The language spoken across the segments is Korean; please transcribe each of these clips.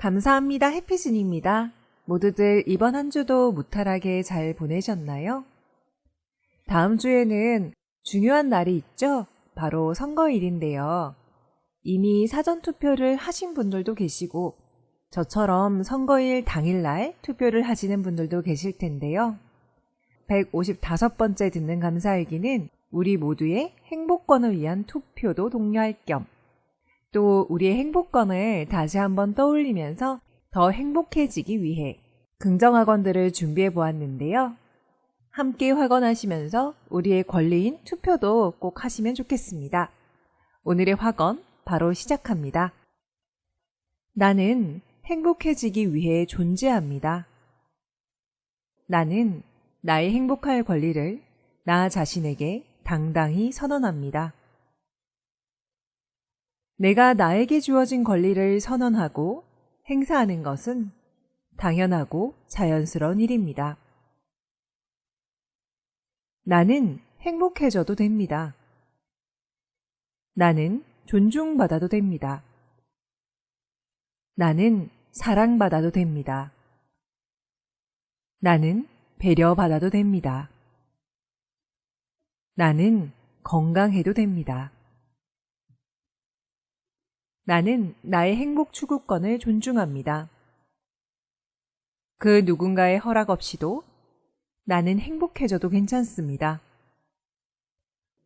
감사합니다. 해피진입니다. 모두들 이번 한 주도 무탈하게 잘 보내셨나요? 다음 주에는 중요한 날이 있죠? 바로 선거일인데요. 이미 사전투표를 하신 분들도 계시고, 저처럼 선거일 당일날 투표를 하시는 분들도 계실 텐데요. 155번째 듣는 감사일기는 우리 모두의 행복권을 위한 투표도 독려할 겸, 또 우리의 행복감을 다시 한번 떠올리면서 더 행복해지기 위해 긍정학원들을 준비해 보았는데요. 함께 확언하시면서 우리의 권리인 투표도 꼭 하시면 좋겠습니다. 오늘의 확언 바로 시작합니다. 나는 행복해지기 위해 존재합니다. 나는 나의 행복할 권리를 나 자신에게 당당히 선언합니다. 내가 나에게 주어진 권리를 선언하고 행사하는 것은 당연하고 자연스러운 일입니다. 나는 행복해져도 됩니다. 나는 존중받아도 됩니다. 나는 사랑받아도 됩니다. 나는 배려받아도 됩니다. 나는 건강해도 됩니다. 나는 나의 행복 추구권을 존중합니다. 그 누군가의 허락 없이도 나는 행복해져도 괜찮습니다.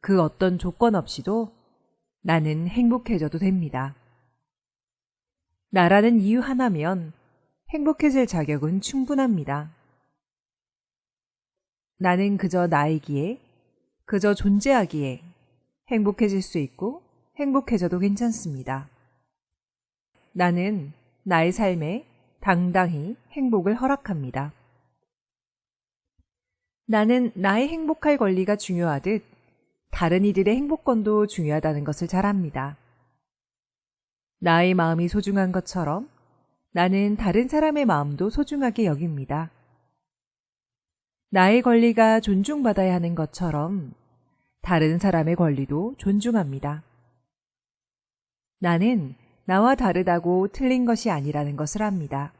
그 어떤 조건 없이도 나는 행복해져도 됩니다. 나라는 이유 하나면 행복해질 자격은 충분합니다. 나는 그저 나이기에, 그저 존재하기에 행복해질 수 있고 행복해져도 괜찮습니다. 나는 나의 삶에 당당히 행복을 허락합니다. 나는 나의 행복할 권리가 중요하듯 다른 이들의 행복권도 중요하다는 것을 잘 압니다. 나의 마음이 소중한 것처럼 나는 다른 사람의 마음도 소중하게 여깁니다. 나의 권리가 존중받아야 하는 것처럼 다른 사람의 권리도 존중합니다. 나는 나와 다르다고 틀린 것이 아니라는 것을 압니다.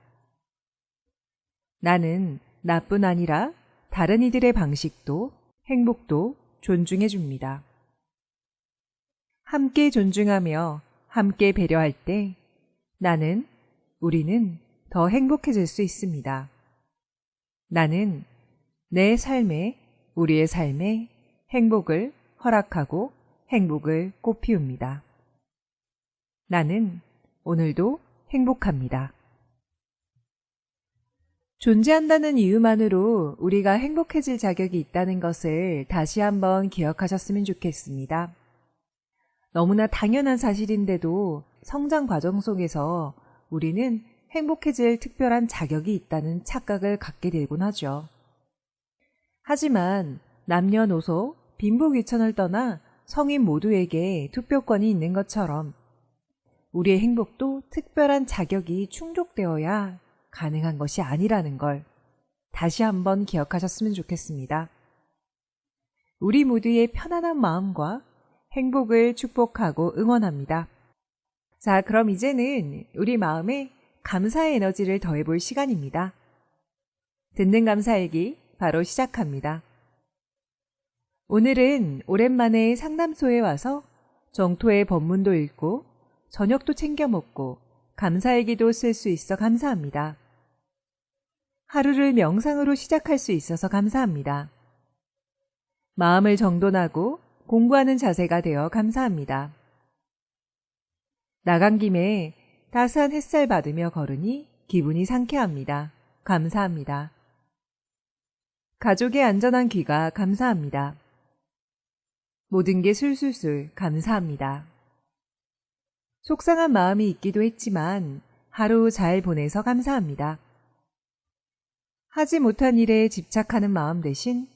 나는 나뿐 아니라 다른 이들의 방식도 행복도 존중해 줍니다. 함께 존중하며 함께 배려할 때 나는, 우리는 더 행복해질 수 있습니다. 나는 내 삶에, 우리의 삶에 행복을 허락하고 행복을 꽃피웁니다. 나는 오늘도 행복합니다. 존재한다는 이유만으로 우리가 행복해질 자격이 있다는 것을 다시 한번 기억하셨으면 좋겠습니다. 너무나 당연한 사실인데도 성장 과정 속에서 우리는 행복해질 특별한 자격이 있다는 착각을 갖게 되곤 하죠. 하지만 남녀노소, 빈부귀천을 떠나 성인 모두에게 투표권이 있는 것처럼 우리의 행복도 특별한 자격이 충족되어야 가능한 것이 아니라는 걸 다시 한번 기억하셨으면 좋겠습니다. 우리 모두의 편안한 마음과 행복을 축복하고 응원합니다. 자, 그럼 이제는 우리 마음에 감사의 에너지를 더해볼 시간입니다. 듣는 감사일기 바로 시작합니다. 오늘은 오랜만에 상담소에 와서 정토의 법문도 읽고 저녁도 챙겨 먹고 감사일기도 쓸 수 있어 감사합니다. 하루를 명상으로 시작할 수 있어서 감사합니다. 마음을 정돈하고 공부하는 자세가 되어 감사합니다. 나간 김에 따스한 햇살 받으며 걸으니 기분이 상쾌합니다. 감사합니다. 가족의 안전한 귀가 감사합니다. 모든 게 술술술 감사합니다. 속상한 마음이 있기도 했지만 하루 잘 보내서 감사합니다. 하지 못한 일에 집착하는 마음 대신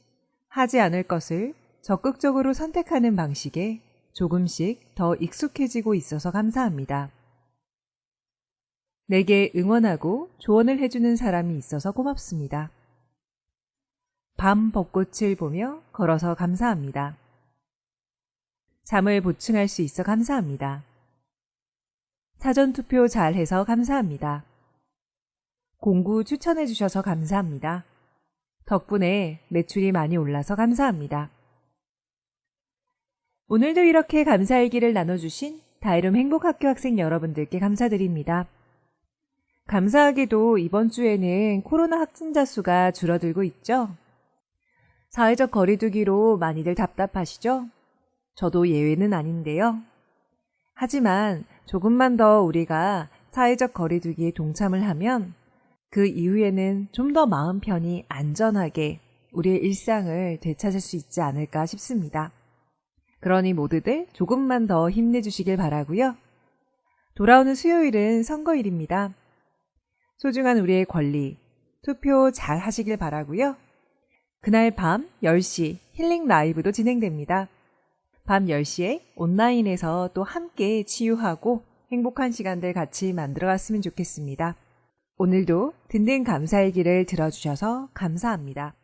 하지 않을 것을 적극적으로 선택하는 방식에 조금씩 더 익숙해지고 있어서 감사합니다. 내게 응원하고 조언을 해주는 사람이 있어서 고맙습니다. 밤 벚꽃을 보며 걸어서 감사합니다. 잠을 보충할 수 있어 감사합니다. 사전투표 잘 해서 감사합니다. 공구 추천해 주셔서 감사합니다. 덕분에 매출이 많이 올라서 감사합니다. 오늘도 이렇게 감사일기를 나눠주신 다이룸 행복학교 학생 여러분들께 감사드립니다. 감사하게도 이번 주에는 코로나 확진자 수가 줄어들고 있죠? 사회적 거리두기로 많이들 답답하시죠? 저도 예외는 아닌데요. 하지만 조금만 더 우리가 사회적 거리두기에 동참을 하면 그 이후에는 좀 더 마음 편히 안전하게 우리의 일상을 되찾을 수 있지 않을까 싶습니다. 그러니 모두들 조금만 더 힘내주시길 바라고요. 돌아오는 수요일은 선거일입니다. 소중한 우리의 권리, 투표 잘 하시길 바라고요. 그날 밤 10시 힐링 라이브도 진행됩니다. 밤 10시에 온라인에서 또 함께 치유하고 행복한 시간들 같이 만들어 갔으면 좋겠습니다. 오늘도 든든 감사의 길을 들어주셔서 감사합니다.